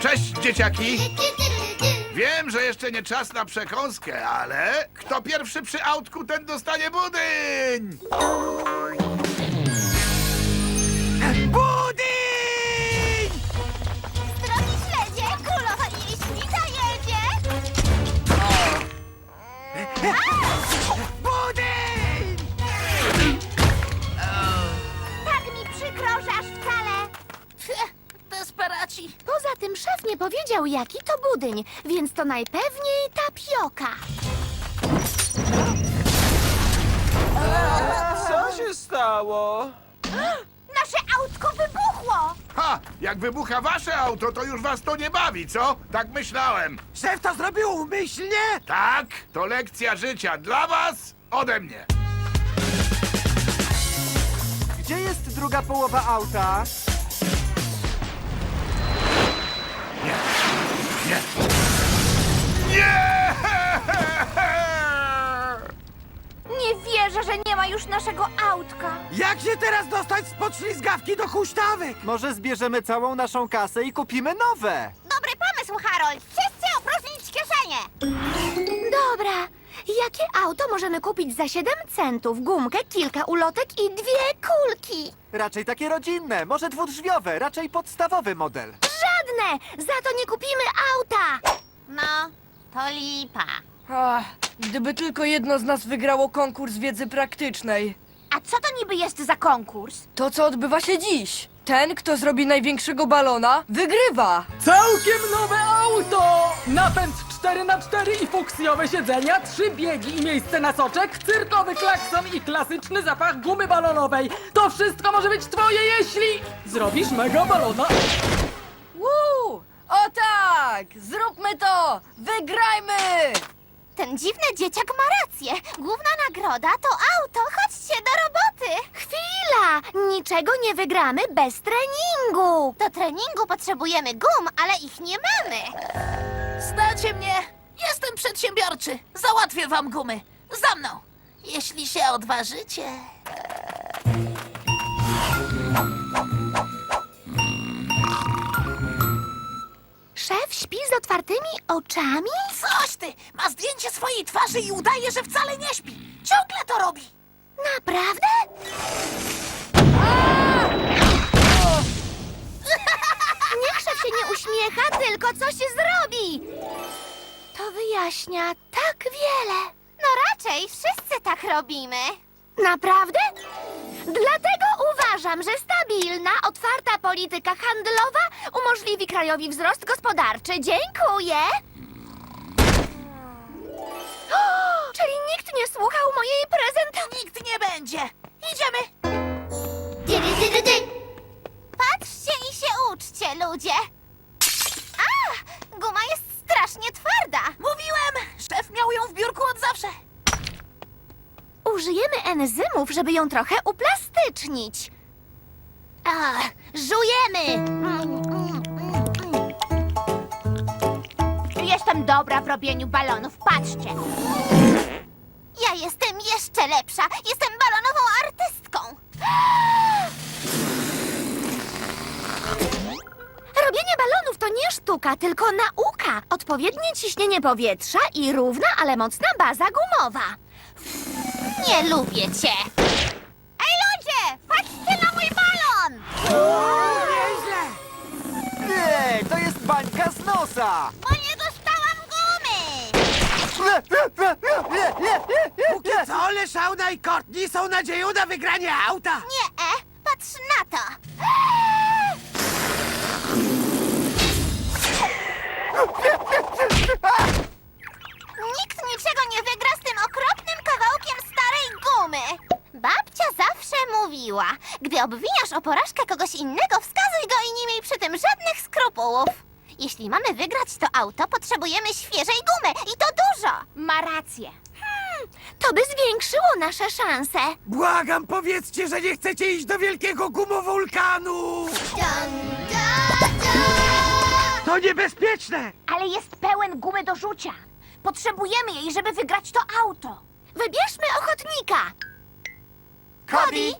Cześć, dzieciaki! Wiem, że jeszcze nie czas na przekąskę, ale kto pierwszy przy autku, ten dostanie budyń! Tym szef nie powiedział, jaki to budyń, więc to najpewniej tapioka. Co się stało? Nasze autko wybuchło! Ha! Jak wybucha wasze auto, to już was to nie bawi, co? Tak myślałem. Szef to zrobił umyślnie? Tak, to lekcja życia dla was ode mnie. Gdzie jest druga połowa auta? Nie! Nie wierzę, że nie ma już naszego autka. Jak się teraz dostać spod ślizgawki do huśtawek? Może zbierzemy całą naszą kasę i kupimy nowe? Dobry pomysł, Harold. Wszyscy opróżnić kieszenie. Dobra. Jakie auto możemy kupić za 7 centów? Gumkę, kilka ulotek i dwie kulki. Raczej takie rodzinne, może dwudrzwiowe, raczej podstawowy model. Żadne! Za to nie kupimy auta! No, to lipa. Ach, gdyby tylko jedno z nas wygrało konkurs wiedzy praktycznej. A co to niby jest za konkurs? To, co odbywa się dziś. Ten, kto zrobi największego balona, wygrywa. Całkiem nowe auto! Napęd 4x4 i fuksjowe siedzenia, trzy biegi i miejsce na soczek, cyrkowy klakson i klasyczny zapach gumy balonowej. To wszystko może być twoje, jeśli zrobisz mega balona. O tak! Zróbmy to! Wygrajmy! Ten dziwny dzieciak ma rację. Główna nagroda to auto. Chodźcie do roboty. Chwila! Niczego nie wygramy bez treningu. Do treningu potrzebujemy gum, ale ich nie mamy. Znacie mnie. Jestem przedsiębiorczy. Załatwię wam gumy. Za mną. Jeśli się odważycie. Śpi z otwartymi oczami? Coś ty! Ma zdjęcie swojej twarzy i udaje, że wcale nie śpi. Ciągle to robi. Naprawdę? Niech szef się nie uśmiecha, tylko coś zrobi. To wyjaśnia tak wiele. No raczej wszyscy tak robimy. Naprawdę? Dlatego uważam, że stabilna, otwarta polityka handlowa umożliwi krajowi wzrost gospodarczy. Dziękuję. O, czyli nikt nie słuchał mojej prezentacji. Nikt nie będzie. Idziemy. Patrzcie i się uczcie, ludzie. A, guma jest strasznie twarda. Mówiłem. Szef miał ją w biurku od zawsze. Użyjemy enzymów, żeby ją trochę uplastycznić. A, żujemy. Jestem dobra w robieniu balonów, patrzcie. Ja jestem jeszcze lepsza. Jestem balonową artystką. Robienie balonów to nie sztuka, tylko nauka. Odpowiednie ciśnienie powietrza i równa, ale mocna baza gumowa. Nie lubię cię. Ej ludzie, patrzcie na mój balon! Nieźle! Nie, to jest bańka z nosa! Bo nie dostałam gumy! Póki co Leszałna i Courtney są nadzieją na wygranie auta! Nie, e, patrz na to. Nikt niczego nie wygra mówiła, gdy obwiniasz o porażkę kogoś innego, wskazuj go i nie miej przy tym żadnych skrupułów. Jeśli mamy wygrać to auto, potrzebujemy świeżej gumy i to dużo. Ma rację. Hmm, to by zwiększyło nasze szanse. Błagam, powiedzcie, że nie chcecie iść do wielkiego gumowulkanu! To niebezpieczne! Ale jest pełen gumy do rzucia. Potrzebujemy jej, żeby wygrać to auto. Wybierzmy ochotnika. Kobi!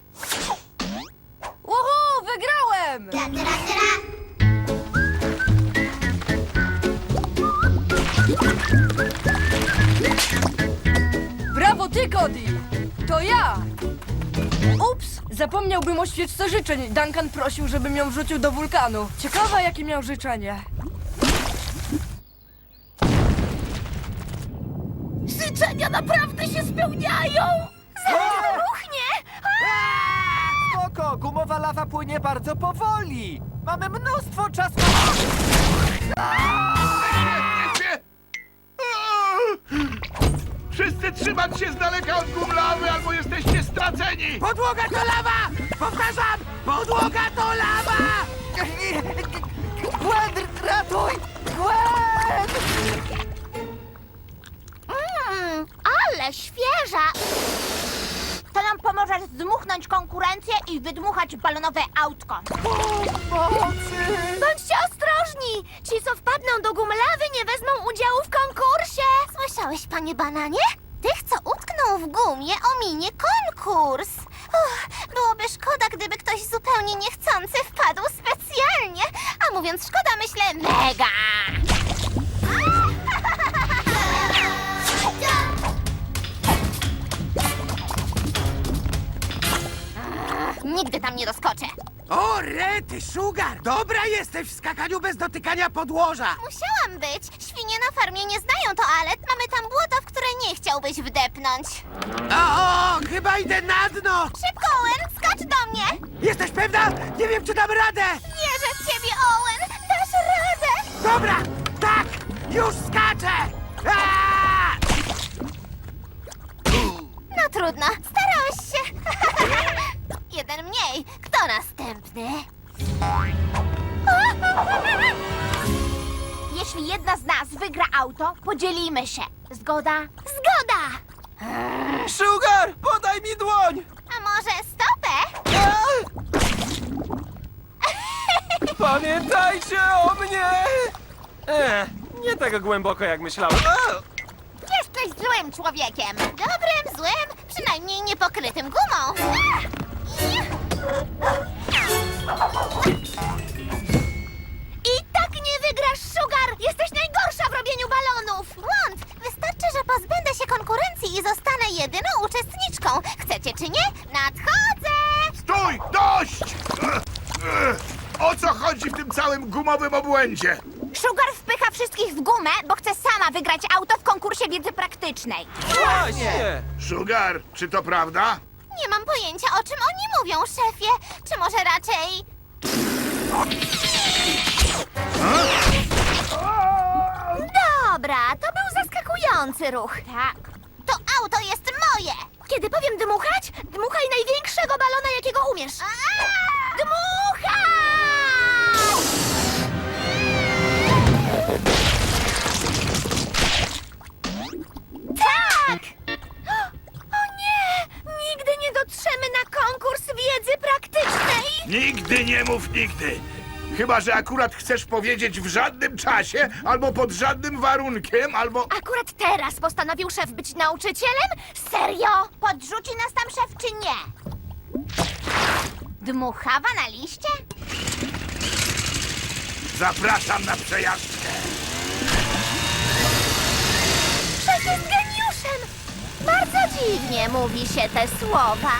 Uhu, wygrałem! Tra, tra, tra. Brawo ty, Cody! To ja! Ups! Zapomniałbym o świeczce życzeń. Duncan prosił, żebym ją wrzucił do wulkanu. Ciekawa, jakie miał życzenie. Życzenia naprawdę się spełniają! Gumowa lawa płynie bardzo powoli. Mamy mnóstwo czasu. Wszyscy trzymać się z daleka od gumlawy, albo jesteście straceni! Podłoga to lawa! Powtarzam! Podłoga to lawa! Gwen, ratuj! Gwen! Mmm, ale świeża! To nam pomoże zdmuchnąć konkurencję i wydmuchać balonowe autko. Pomocy! Bądźcie ostrożni! Ci, co wpadną do gumlawy, nie wezmą udziału w konkursie! Słyszałeś, panie bananie? Tych, co utkną w gumie, ominie konkurs. Uff, byłoby szkoda, gdyby ktoś zupełnie niechcący wpadł specjalnie. A mówiąc szkoda, myślę mega! Rety, Sugar! Dobra jesteś w skakaniu bez dotykania podłoża! Musiałam być. Świnie na farmie nie znają toalet. Mamy tam błoto, w które nie chciałbyś wdepnąć. O, o, chyba idę na dno! Szybko, Owen, skacz do mnie! Jesteś pewna? Nie wiem, czy dam radę! Wierzę w ciebie, Owen! Dasz radę! Dobra, tak! Już skaczę! Aaa! No trudno, starałeś się. Jeśli jedna z nas wygra auto, podzielimy się. Zgoda? Zgoda! Sugar, podaj mi dłoń! A może stopę? Pamiętajcie o mnie! E, nie tak głęboko jak myślałem. A! Jesteś złym człowiekiem. Dobrym, złym, przynajmniej niepokrytym gumą. I obłędzie? Sugar wpycha wszystkich w gumę, bo chce sama wygrać auto w konkursie wiedzy praktycznej. Właśnie! Sugar, czy to prawda? Nie mam pojęcia, o czym oni mówią, szefie. Czy może raczej... Dobra, to był zaskakujący ruch. Tak. To auto jest moje! Kiedy powiem dmuchać, dmuchaj największego balona, jakiego umiesz. Dmuchaj! Nigdy nie mów nigdy. Chyba, że akurat chcesz powiedzieć w żadnym czasie, albo pod żadnym warunkiem, albo... Akurat teraz postanowił szef być nauczycielem? Serio? Podrzuci nas tam szef czy nie? Dmuchawa na liście? Zapraszam na przejażdżkę. Szef jest geniuszem! Bardzo dziwnie mówi się te słowa.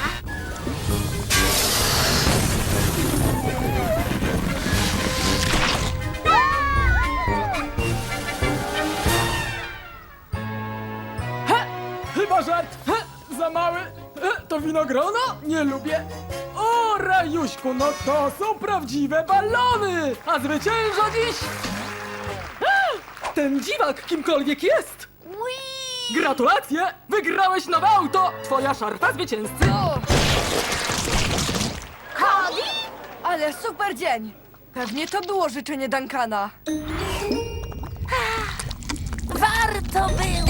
Żart! He, za mały! He, to winogrono? Nie lubię! O, Rajuśku, no to są prawdziwe balony! A zwycięża dziś... A, ten dziwak kimkolwiek jest! Gratulacje! Wygrałeś nowe auto! Twoja szarfa zwycięzcy! O, Cody? ale super dzień! Pewnie to było życzenie Duncana. Warto było!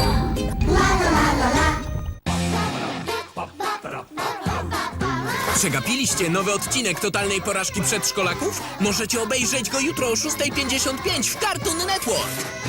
Przegapiliście nowy odcinek totalnej porażki przedszkolaków? Możecie obejrzeć go jutro o 6.55 w Cartoon Network.